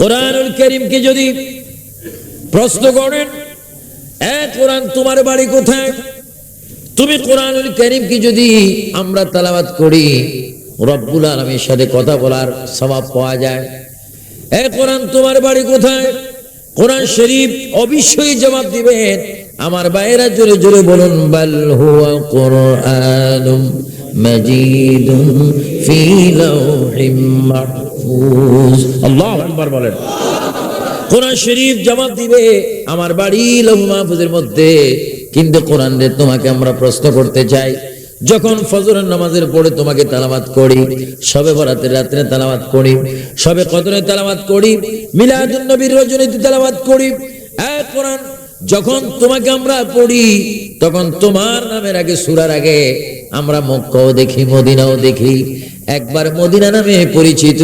কোরআনুল করিমকে যদি প্রশ্ন করেন, এ কোরআন তোমার বাড়ি কোথায়? তুমি কোরআনুল করিমকে যদি আমরা তালাবাত করি, রব্বুল আলমীর সাথে কথা বলার স্বভাব পাওয়া যায়। এ কোরআন তোমার বাড়ি কোথায়? কোরআন শরীফ অবশ্যই জবাব দিবেন। আমার বাইরা জোরে জোরে বলুন, বাল হুয়া কোরআনুম। বলেন। কোরআন শরীফ দিবে আমার বাড়ি মাহফুজের মধ্যে। কিন্তু কোরআন রে তোমাকে আমরা প্রশ্ন করতে চাই, যখন ফজরের নামাজের পরে তোমাকে তালাবাত করি, সবে বরাতের রাত্রে তালাবাত করি, সবে কদরে তালাবাত করি, মিলাদুন নবীর রজনীতে তালাবাত করি, এক কোরআন যখন তোমাকে আমরা পড়ি, তখন তোমার নামের আগে সুরার আগে আমরা মক্কাও দেখি, মদিনাও দেখি। একবার মদিনা নামে পরিচিত,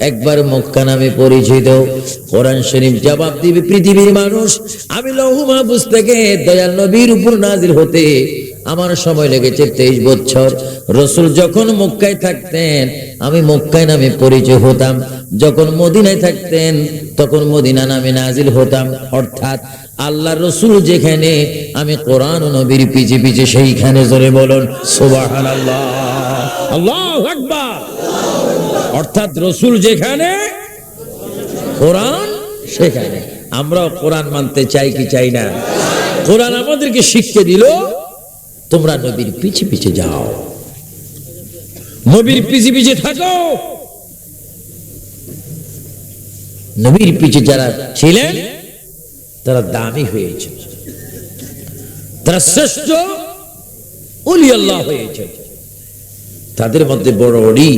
একবার মক্কা নামে পরিচিত। কোরআন শরীফ জবাব দিবে পৃথিবীর মানুষ, আমি লৌহ মাহফুজ থেকে দয়াল নবীর উপর নাজির হতে আমার সময় লেগেছে তেইশ বছর। রসুল যখন মক্কায় থাকতেন, আমি মক্কায় নামে পরিচয় হতাম। যখন মদিনায় থাকতেন, তখন মদিনা নামে নাজিল হতাম। অর্থাৎ আল্লাহ রসুল যেখানে, আমি কোরআন নবীর পিছে পিছে সেইখানে জোরে বলুন আল্লাহ অর্থাৎ রসুল যেখানে, কোরআন সেখানে। আমরাও কোরআন মানতে চাই কি চাই না? কোরআন আমাদেরকে শিখতে দিল, তোমরা নবীর পিছে পিছে যাও। নবীর পিছে পিছে থাকো। নবীর পিছে যারা ছিলেন তারা দামি হয়েছে। তারা শ্রেষ্ঠ উলি আল্লাহ হয়েছে। তাদের মধ্যে বড় অড়ি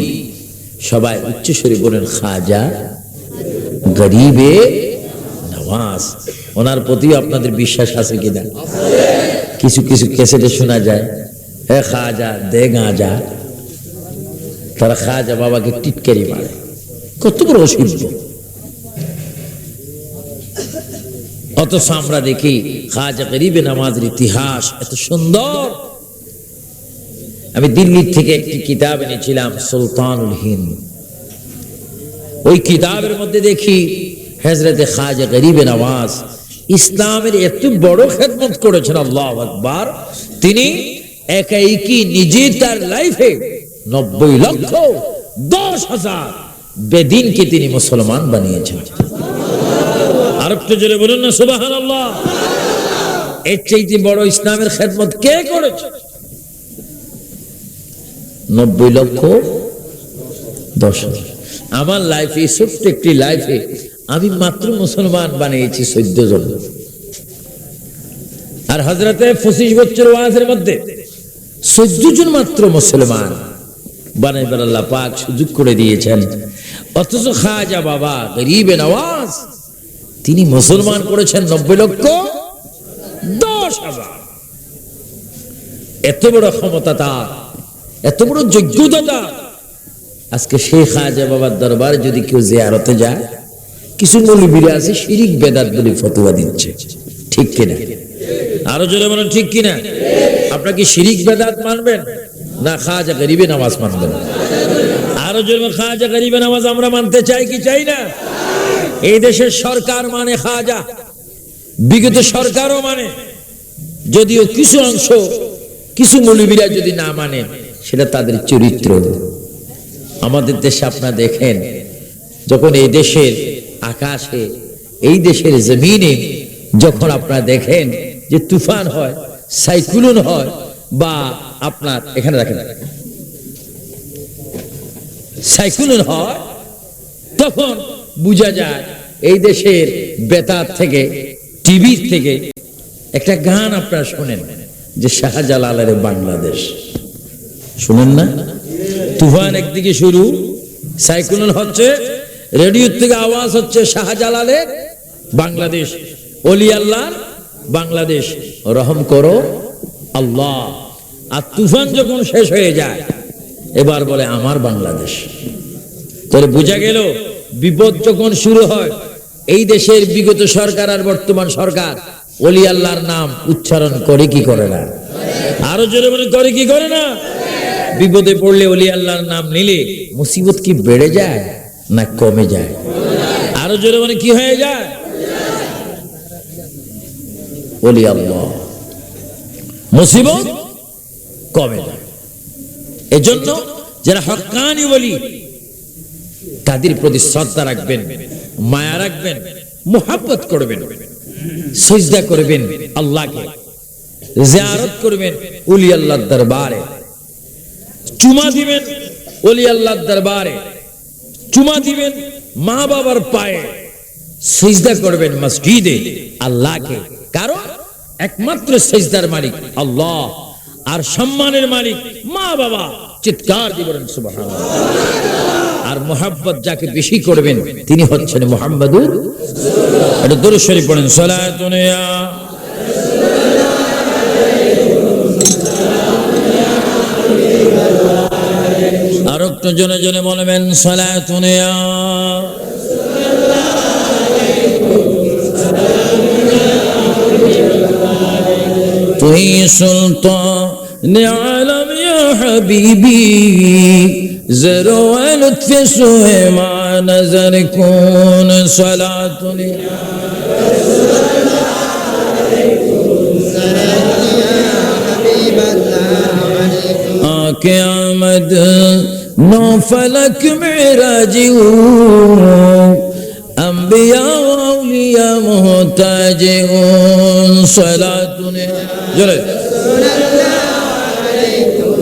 সবাই উচ্চস্বরে বলেন, খাজা গরিবে নওয়াজ। ওনার প্রতিও আপনাদের বিশ্বাস আছে কিনা? কিছু কিছু ক্যাসেটে শোনা যায় হে খাজা দে গাঁজা তারা খাজা বাবাকে টিটকারি মারে। কত বড় অসিদ্ধ অথচ আমরা দেখি খাজা গরিবে নামাজের ইতিহাস এত সুন্দর। আমি দিল্লির থেকে একটি কিতাব এনেছিলাম, সুলতানুল হিন্দ। ওই কিতাবের মধ্যে দেখি হজরতে খাজা গরিবে নওয়াজ ইসলামের এত বড় খেদমত করেছেন, আল্লাহ আকবার। তিনি একাইকি নিজে তার লাইফে নব্বই লক্ষ, দশ হাজার বেদিনকে তিনি মুসলমান বানিয়েছেন। আর একটু জোরে বলুন না সুবাহান আল্লাহ এর চাইতে বড় ইসলামের খেদমত কে করেছে? নব্বই লক্ষ দশ আমার লাইফে ছোট্ট একটি লাইফে আমি মাত্র মুসলমান বানিয়েছি চোদ্দ জন। আর হজরতে পঁচিশ বছর ওয়াজের মধ্যে চোদ্দ জন মাত্র মুসলমান বানাইবার আল্লাহ পাক সুযোগ করে দিয়েছেন। অথচ খাজা বাবা গরিবে নওয়াজ তিনি মুসলমান করেছেন নব্বই লক্ষ দশ হাজার। এত বড় ক্ষমতা তার, এত বড় যোগ্যতা তার। আজকে শেখ খাজা বাবার দরবার যদি কেউ জিয়ারতে যায়, কিছু মৌলবীরা আছে শিরিক বেদাত বলে ফতোয়া দিচ্ছে। ঠিক কিনা? আরও জোরে বলেন, ঠিক কিনা? আপনার কি শিরিক বেদাত মানবেন? না, খাজা গরিবে নামাজ মানবেন। আরও জোরে খাজা গরিবে নামাজ আমরা মানতে চাই কি চাই না? এই দেশের সরকার মানে খাজা, বিগত সরকারও মানে। যদিও কিছু অংশ, কিছু মৌলবীরা যদি না মানে সেটা তাদের চরিত্র। আমাদের দেশে আপনারা দেখেন, যখন এই দেশের আকাশে, এই দেশের জমিনে যখন আপনারা দেখেন যে তুফান হয়, সাইক্লোন হয়, বা আপনার, এখানে রাখেন সাইক্লোন হয়, তখন বোঝা যায়, এই দেশের বেতার থেকে টিভির থেকে একটা গান আপনারা শোনেন, যে শাহজালালের বাংলাদেশ। শুনেন না? তুফান একদিকে শুরু সাইক্লোন হচ্ছে, রেডিওর থেকে আওয়াজ হচ্ছে শাহজালালের বাংলাদেশ। অলি আল্লাহ বাংলাদেশ, রহম করো আল্লাহ। আর তুফান যখন শেষ হয়ে যায়, এবার বলে আমার বাংলাদেশ। তাহলে বোঝা গেল বিপদ যখন শুরু হয়, এই দেশের বিগত সরকার আর বর্তমান সরকার অলি আল্লাহর নাম উচ্চারণ করে কি করে না? আরও জোরে মনে করে কি করে না? বিপদে পড়লে অলি আল্লাহর নাম নিলে মুসিবত কি বেড়ে যায় না কমে যায়? আরও জোরে মানে কি হয়ে যায়? বলি আল্লাহ, মুসিবত কমে না এজন্য যারা হকানি বলি তাদের প্রতি শ্রদ্ধা রাখবেন, মায়া রাখবেন, মোহাব্বত করবেন, সিজদা করবেন আল্লাহকে, জিয়ারত করবেন উলি আল্লাহর দরবারে। চুমা দিবেন ওলি আল্লাহর দরবারে। চুমা দিবেন মা বাবার পায়ে। সিজদা করবেন মসজিদে আল্লাহকে। কারণ একমাত্র সজদার মালিক আল্লাহ আর সম্মানের মালিক মা বাবা। চিৎকার দিবেন সুবহানাল্লাহ। আর মোহাব্বত যাকে বেশি করবেন, তিনি হচ্ছেন মোহাম্মদুর এটা দরুদ শরীফ পড়েন সালাতুন ইয়া আর একটু জনে জনে বলবেন সালাতুন ইয়া তুই সুলতান আলম زرو لطف سوئے ما نظر کون صلاة آنکھ آمد آه، نو فلک معراجی انبیاء و اولیاء محتاج صلاة جلد. صلاة علیکم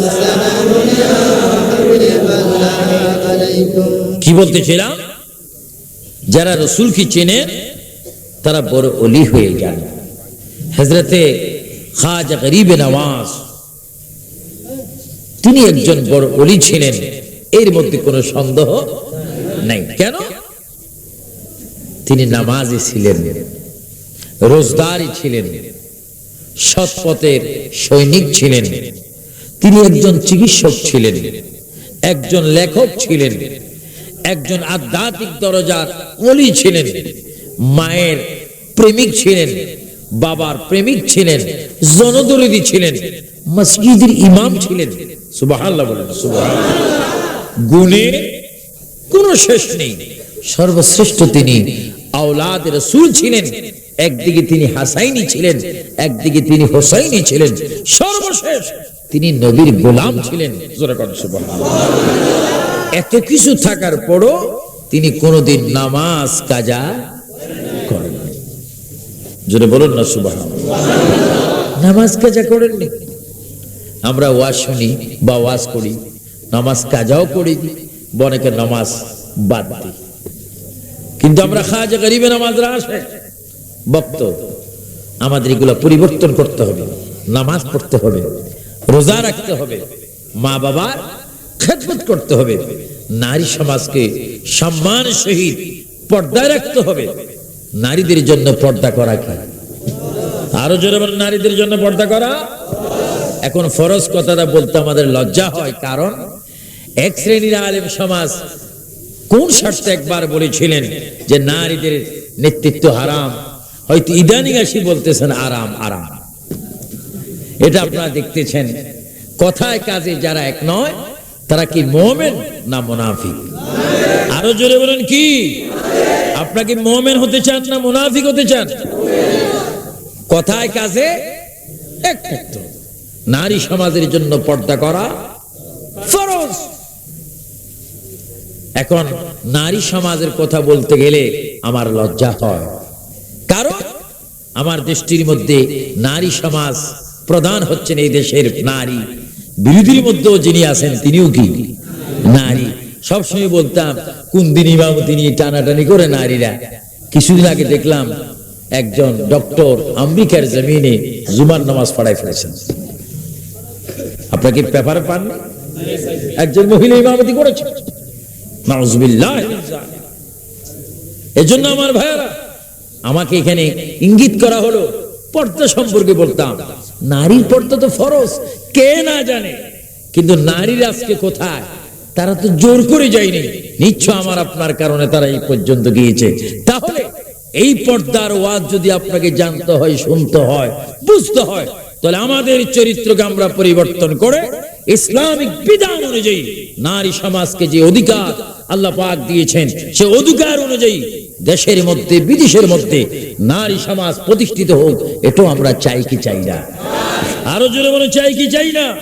سلام কি বলতেছিলাম? যারা রসুলকে চেনে, তারা বড় অলি হয়ে যান। হজরতে খাজা গরিবে নওয়াজ তিনি একজন বড় অলি ছিলেন। এর মধ্যে কোনো সন্দেহ নাই। কেন? তিনি নামাজি ছিলেন, রোজদারি ছিলেন সৎপথের সৈনিক ছিলেন। তিনি একজন চিকিৎসক ছিলেন। একজন লেখক ছিলেন, একজন আধ্যাত্মিক দরজার অলি ছিলেন, মায়ের প্রেমিক ছিলেন, বাবার প্রেমিক ছিলেন, জনদরদি ছিলেন, মসজিদের ইমাম ছিলেন। সুবহানাল্লাহ বলেন গুণে কোনো শেষ নেই। সর্বশ্রেষ্ঠ তিনি আওলাদ রসুল ছিলেন। একদিকে তিনি হাসাইনি ছিলেন, একদিকে তিনি হোসাইনি ছিলেন। সর্বশেষ তিনি নবীর গোলাম ছিলেন। করেন এত কিছু থাকার পরও তিনি কোনোদিন নামাজ, কাজা করেননি। জোরে বলুন না, সুবহানাল্লাহ। নামাজ, কাজা করেননি? আমরা ওয়াজ শুনি বা ওয়াজ করি, নামাজ, কাজাও করি বা অনেকে নামাজ বাদ দিই। কিন্তু আমরা খাজা গরিবে নামাজরা আসে। বক্ত আমাদের এগুলো পরিবর্তন করতে হবে, নামাজ পড়তে হবে। রোজা রাখতে হবে, মা বাবার খেদমত করতে হবে, নারী সমাজকে সম্মান সহিত পর্দায় রাখতে হবে, নারীদের জন্য পর্দা করা কি? আরও জোরে নারীদের জন্য পর্দা করা? এখন ফরজ কথাটা বলতে আমাদের লজ্জা হয়, কারণ এক শ্রেণির আলেম সমাজ কোন স্বার্থে একবার বলেছিলেন যে নারীদের নেতৃত্ব হারাম? হয়তো ইদানিং আসি বলতেছেন আরাম আরাম। এটা আপনারা দেখতেছেন। কথায় কাজে যারা এক নয়, তারা কি মোমেন না মুনাফিক? আরও জোরে বলেন কি? আপনাকে মোমেন হতে চান না মুনাফিক হতে চান? কথায় কাজে নারী সমাজের জন্য পর্দা করা ফরজ। এখন নারী সমাজের কথা বলতে গেলে আমার লজ্জা হয়। কারণ আমার দৃষ্টির মধ্যে নারী সমাজ প্রধান হচ্ছেন এই দেশের নারী। বিরোধীর মধ্যেও যিনি আছেন, তিনিও কি? নারী। সবসময় বলতাম, কোন দিন ইমামতি নিয়ে টানাটানি করে নারীরা? কিছুদিন আগে দেখলাম, একজন ডক্টর আম্বিকার জমিনে জুমার নামাজ পড়াই ফেলেছেন। আপনার কি পেপারে পান একজন মহিলা ইমামতি করেছে। এজন্য আমার ভাইয়ারা, আমাকে এখানে ইঙ্গিত করা হলো, পর্দা সম্পর্কে বলতাম। নারীর পর্দা তো ফরজ, কে না জানে? কিন্তু নারীর আজকে কোথায়? তারা তো জোর করে যায়নি। নিশ্চয় আমার আপনার কারণে তারা এই পর্যন্ত গিয়েছে। তাহলে এই পর্দার ওয়াজ যদি আপনাকে জানতে হয়, শুনতে হয়, বুঝতে হয়, তাহলে আমাদের চরিত্রকে আমরা পরিবর্তন করে ইসলামিক বিধান অনুযায়ী নারী সমাজকে যে অধিকার আল্লাহ পাক দিয়েছেন, সে অধিকার অনুযায়ী দেশের মধ্যে, বিদেশের মধ্যে নারী সমাজ প্রতিষ্ঠিত হোক, এটাও আমরা চাই কি চাই না। আরও জোরে বলে, চাই কি চাই না?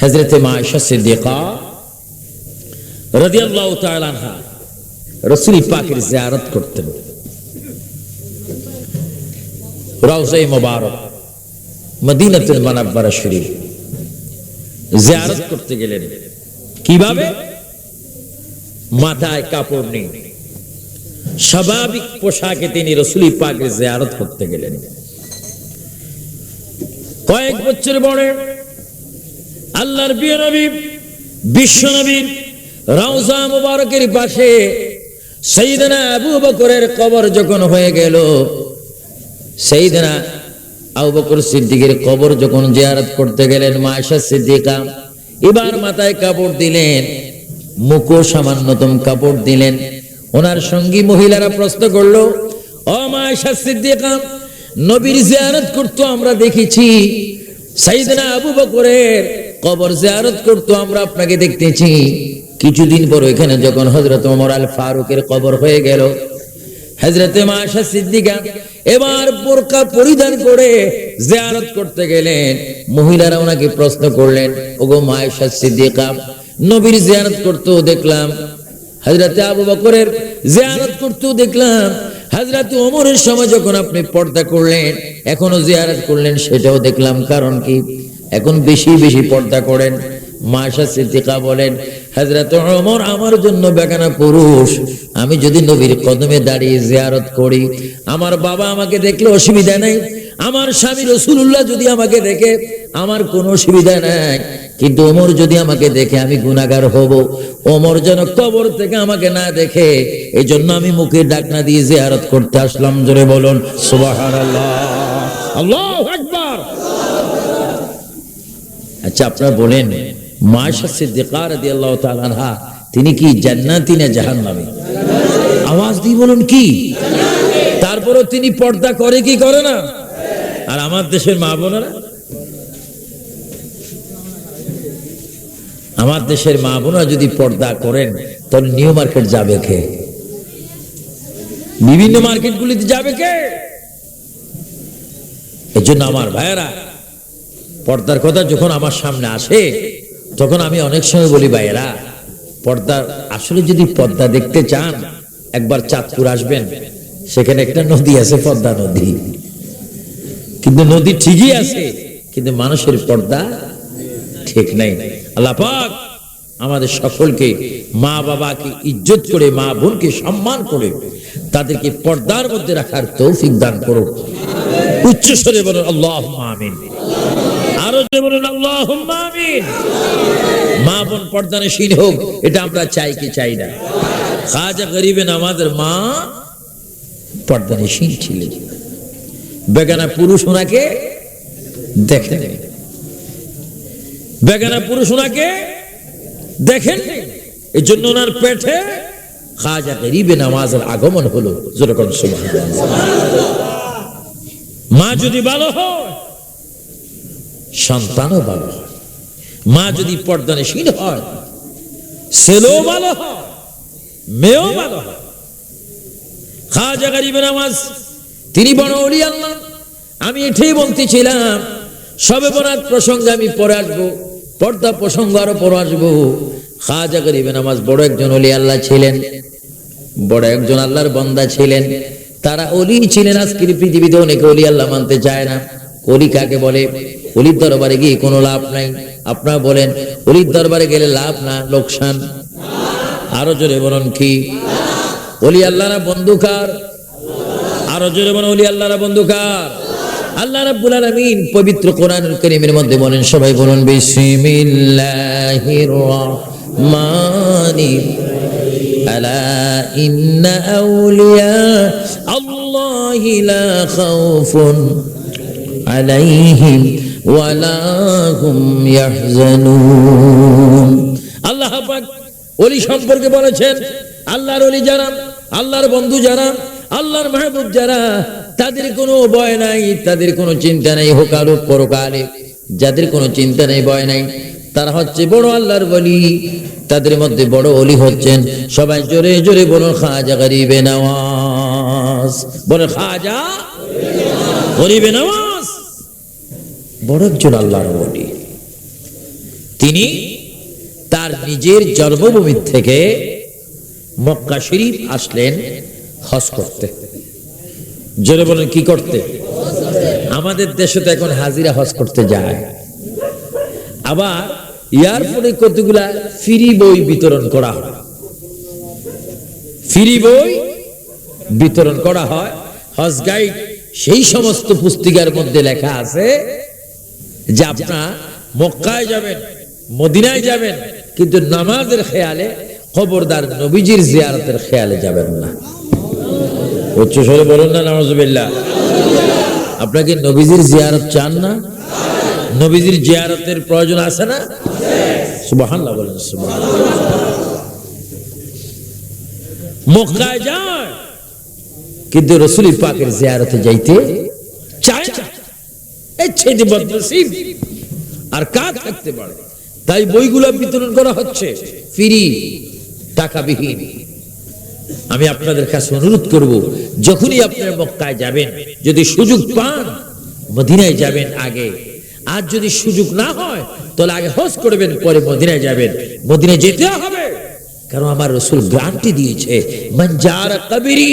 হজরতে সিদ্দিকা রাদিয়াল্লাহু তাআলা আনহা রাসূল পাকের জিয়ারত করতেন। রওজায়ে মুবারক, মদিনাতুল মুনাওয়ারা শরীফ জিয়ারত করতে গেলেন। কীভাবে? মাথায় কাপড় নেই। স্বাভাবিক পোশাকে তিনি রসুল পাকের জিয়ারত করতে গেলেন। কয়েক বছর পরে আল্লাহর প্রিয় নবী, বিশ্ব নবীর রওজা মুবারকের পাশে সেইদিনা আবু বকরের কবর যখন হয়ে গেল সেইদিনা আবু বকর সিদ্দিকের কবর যখন জিয়ারত করতে গেলেন, মায়েশা সিদ্দিকা এবার মাথায় কাপড় দিলেন। মুখো সামান্যতম কাপড় দিলেন। ওনার সঙ্গী মহিলারা প্রশ্ন করল নবীর জিয়ারত করতো আমরা দেখেছি। আবু বকরের কবর জিয়ারত করতো আমরা আপনাকে দেখতেছি। কিছুদিন পর এখানে যখন হজরত আল ফারুকের কবর হয়ে গেল হজরতে সিদ্দিকা এবার বোরকা পরিধান করে জিয়ারত করতে গেলেন। মহিলারা ওনাকে প্রশ্ন করলেন, ওগো মায়েশা সিদ্দিকা নবীর জিয়ারত করতেও দেখলাম। হজরতে আবু বকরের জিয়ারত করতেও দেখলাম। হজরত ওমরের সময় যখন আপনি পর্দা করলেন, এখনও জিয়ারত করলেন, সেটাও দেখলাম। কারণ কি? এখন বেশি বেশি পর্দা করেন। মাশা সিদ্দিকা বলেন হজরত ওমর, আমার জন্য বেগানা পুরুষ। আমি যদি নবীর কদমে দাঁড়িয়ে জিয়ারত করি, আমার বাবা আমাকে দেখলে অসুবিধা নেই। আমার স্বামী রসুল্লাহ যদি আমাকে দেখে, আমার কোনো অসুবিধা নাই। কিন্তু ওমর যদি আমাকে দেখে আমি গুনাগার হব, ওমর যেন কবর থেকে আমাকে না দেখে এই জন্য আমি মুখে ডাকনা দিয়ে জিয়ারত করতে আসলাম। জোরে বলুন আচ্ছা আপনারা বলেন তিনি কি জান্নাতি না জাহান্নামী? আওয়াজ দিয়ে বলুন, কি? তারপরও তিনি পর্দা করে কি করে না? আর আমার দেশের মা বোনেরা? আমার দেশের মা বোনেরা যদি পর্দা করেন, তাহলে নিউ মার্কেট যাবে কে? বিভিন্ন মার্কেটগুলিতে যাবে কে? এই জন্য আমার ভাইয়েরা, পর্দার কথা যখন আমার সামনে আসে, তখন আমি অনেক সময় বলি, ভাইয়েরা পর্দা আসলে যদি পর্দা দেখতে চান, একবার চাঁদপুর আসবেন, সেখানে একটা নদী আছে, পদ্মা নদী। কিন্তু নদী ঠিকই আছে, কিন্তু মানুষের পর্দা ঠিক নাই। আল্লাহ পাক আমাদের সকলকে মা বাবাকে ইজ্জত করে, মা বোনকে সম্মান করে, তাদেরকে পর্দার মধ্যে রাখার তৌফিক দান করো উচ্চ স্বরে বলুন আল্লাহ আমিন। আরও বলুন আল্লাহ আমিন। মা বোন পর্দানশীল হোক, এটা আমরা চাই কি চাই না। খাজা গরিবেন আমাদের মা পর্দানশীল ছিলেন। বেগানা পুরুষ ওনাকে দেখেন বেগানা পুরুষ ওনাকে দেখেন। এই জন্য ওনার পেটে খাজা গরিবে নামাজের আগমন হলো। যেরকম সময় মা যদি ভালো হয়, সন্তানও ভালো হয়। মা যদি পর্দানশীল হয়, ছেলেও ভালো হয়, মেয়েও ভালো হয়। খাজা গরিবে নামাজ, তিনি বড় অলি আল্লাহ। আমি এটাই বলতেছিলাম সবে বরাত প্রসঙ্গে আমি পরে আসব। পর্দা প্রসঙ্গ আরও পরে আসব। খাজা গরিবে নামাজ, বড় একজন অলি আল্লাহ ছিলেন। বড় একজন আল্লাহর বন্দা ছিলেন। তারা অলি ছিলেন, আজকের পৃথিবীতে অনেকে অলি আল্লাহ মানতে চায় না। অলি কাকে বলে? অলির দরবারে গিয়ে কোনো লাভ নাই। আপনারা বলেন, অলির দরবারে গেলে লাভ না, লোকসান? আরও জোরে বলুন কি? অলি আল্লাহরা বন্ধুকার? আরও জোরে বলুন, অলি আল্লাহরা বন্ধুকার? আল্লাহ রাব্বুল আলামিন পবিত্র কোরআনুল কারীমের মধ্যে বলেন, সবাই বলুন, বিসমিল্লাহির রহমানির আলা ইন্না আউলিয়া আল্লাহি লা খাউফুন আলাইহিম ওয়ালা হুম ইয়াহজানুন। আল্লাহ পাক ওলি সম্পর্কে বলেছেন, আল্লাহর ওলি যারা, আল্লাহর বন্ধু যারা, আল্লাহর মাহবুব যারা তাদের কোনো ভয় নাই, তাদের কোনো চিন্তা নেই হোকালো পরকালে। যাদের কোনো চিন্তা নেই, ভয় নাই, তারা হচ্ছে বড় আল্লাহর বলি তাদের মধ্যে বড় অলি হচ্ছেন। সবাই জোরে জোরে বলো খাজা গরিবে নওয়াজ খাজা গরিবে বড় একজন আল্লাহর বলি তিনি তার নিজের জন্মভূমি থেকে মক্কা শরীফ আসলেন হজ করতে। জোরে বলেন, কি করতে? আমাদের দেশে তো এখন হাজিরা হজ করতে যায়। আবার এয়ারপোর্টে কতগুলা ফ্রি বই বিতরণ করা হয়। ফ্রি বই বিতরণ করা হয়। হজ গাইড সেই সমস্ত পুস্তিকার মধ্যে লেখা আছে যে আপনার মক্কায় যাবেন, মদিনায় যাবেন, কিন্তু নামাজের খেয়ালে, খবরদার নবীজির জিয়ারতের খেয়ালে যাবেন না। উচ্চ স্বরে বলুন না নামাজবিল্লাহ আপনাকে নবীজির জিয়ারত চান না? নবীজির জিয়ারতের প্রয়োজন আছে না? বলেন মক্কায় যায়, কিন্তু রসুল পাকের জিয়ারতে যাইতে আর কাজ থাকতে পারে। তাই বইগুলো বিতরণ করা হচ্ছে, ফ্রি, টাকাবিহীন। আমি আপনাদের কাছে অনুরোধ করব, যখনই আপনারা মক্কায় যাবেন, যদি সুযোগ পান, মদিনায় যাবেন আগে। আর যদি সুযোগ না হয়, তাহলে আগে হজ করবেন, পরে মদিনায় যাবেন। মদিনায় যেতে হবে। কারণ আমার রসুল গ্রান্টি দিয়েছে মঞ্জার কবিরি,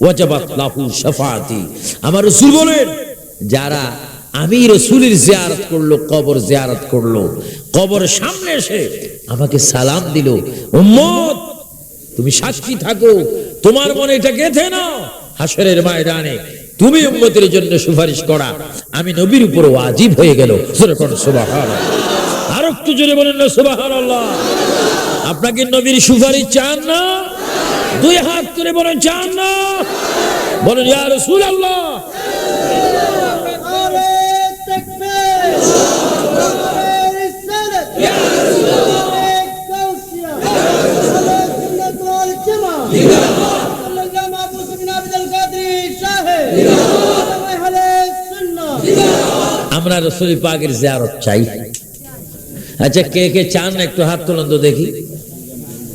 ওয়াজাবাত লাহু শাফাআতি। আমার রসুল বলেন, যারা আমি রসুলের জিয়ারত করল, কবর জিয়ারত করল, কবর সামনে এসে আমাকে সালাম দিল, উম্মত তুমি সাক্ষী থাকো। তোমার মনে এটা গেঁথে নাও। হাসরের ময়দানে তুমি উম্মতের জন্য সুপারিশ করা। আমি নবীর উপর ওয়াজিব হয়ে গেল। আর একটু জোরে বলেন না, সুবহানাল্লাহ। আপনাকে নবীর সুপারিশ চান না? দুই হাত তুলে বলেন, চান না? বলেন, ইয়া রাসূলুল্লাহ। আমরা রসুল পাকের জিয়ারত চাই। আচ্ছা কে কে চান একটু হাত তুলন তো দেখি।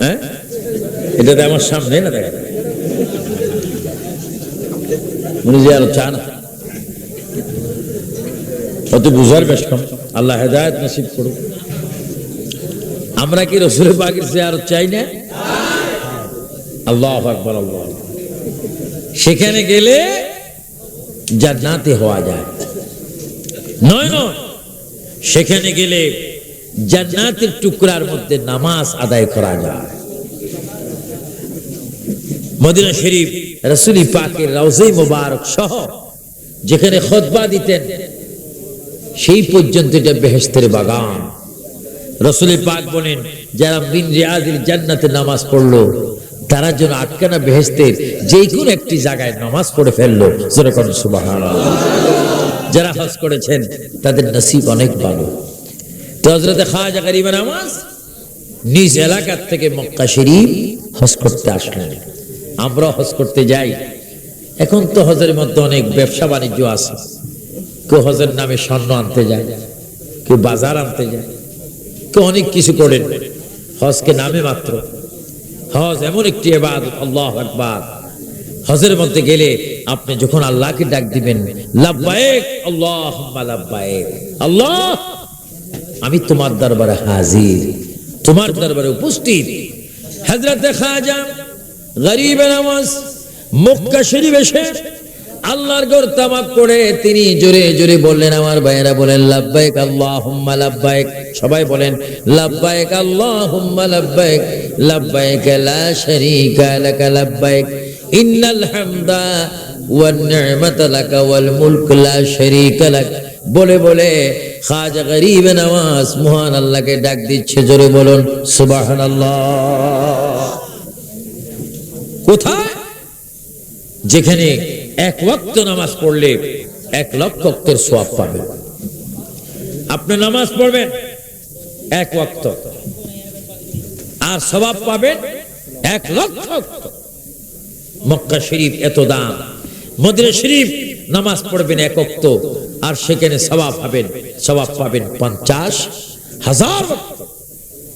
হ্যাঁ? এটা তো আমার সামনে না দেখা উনি জিয়ারত চান। অত বুঝার বেশ কম আল্লাহ হেদায়ত নসিব করুক। আমরা কি রসুল পাকের জিয়ারত চাই না? আল্লাহ আকবর, আল্লাহ সেখানে গেলে জান্নাতে হওয়া যায়। নয় নয়। সেখানে গেলে জান্নাতের টুকরার মধ্যে নামাজ আদায় করা যায়। মদিনা শরীফ, রসুলি পাকের রওজে মোবারক সহ যেখানে খতবা দিতেন, সেই পর্যন্ত এটা বেহেস্তের বাগান। রসুলি পাক বলেন, যারা বিন রিয়াজির জান্নাতে নামাজ পড়ল, তারা যেন আটকানা বেহেস্তের যে কোনো একটি জায়গায় নামাজ পড়ে ফেলল। যেরকম সুবাহ যারা হজ করেছেন, তাদের নসিব অনেক ভালো। তো হজরতে খাজা গরিব নামাজ নিজ এলাকার থেকে মক্কা শরীফ হজ করতে আসলেন। আমরা হজ করতে যাই। এখন তো হজের মধ্যে অনেক ব্যবসা বাণিজ্য আছে। কেউ হজের নামে স্বর্ণ আনতে যায়, কেউ বাজার আনতে যায়, কেউ অনেক কিছু করেন। হজকে নামে মাত্র। হজ এমন একটি এবার আল্লাহ একবার হজের মধ্যে গেলে আপনি যখন আল্লাহকে ডাক দিবেন আল্লাহ আল্লাহ, আমি তোমার দরবারে হাজির, তোমার দরবারে উপস্থিত। হযরতে খাজা গরিব নামাজ, মক্কা শরীফ এসে আল্লাহর ঘর তামাক করে তিনি জোরে জোরে বললেন, আমার ভাইয়েরা বলেন লাব্বাইক আল্লাহুম্মা লাব্বাইক সবাই বলেন লাব্বাইক আল্লাহুম্মা লাব্বাইক লাব্বাইক লা শারীকা লাকা লাব্বাইক ইন্নাল হামদা ওয়ান নি'মাতা লাকা ওয়াল মুলক লা শারীকা লাক। বলে বলে, খাজা নওয়াজ, মহান আল্লাহকে ডাক দিচ্ছে, জোরে বলুন, সুবহানাল্লাহ। কোথায়? যেখানে এক ওয়াক্ত নামাজ পড়লে এক লক্ষ অক্তের সোয়াব পাবেন আপনি নামাজ পড়বেন এক ওয়াক্ত। আর সবাব পাবেন এক লক্ষ অক্ত। মক্কা শরীফ এত দাম। মদিনা শরীফ নামাজ পড়বেন একক্ত আর সেখানে সবাব পাবেন সবাব পাবেন পঞ্চাশ হাজার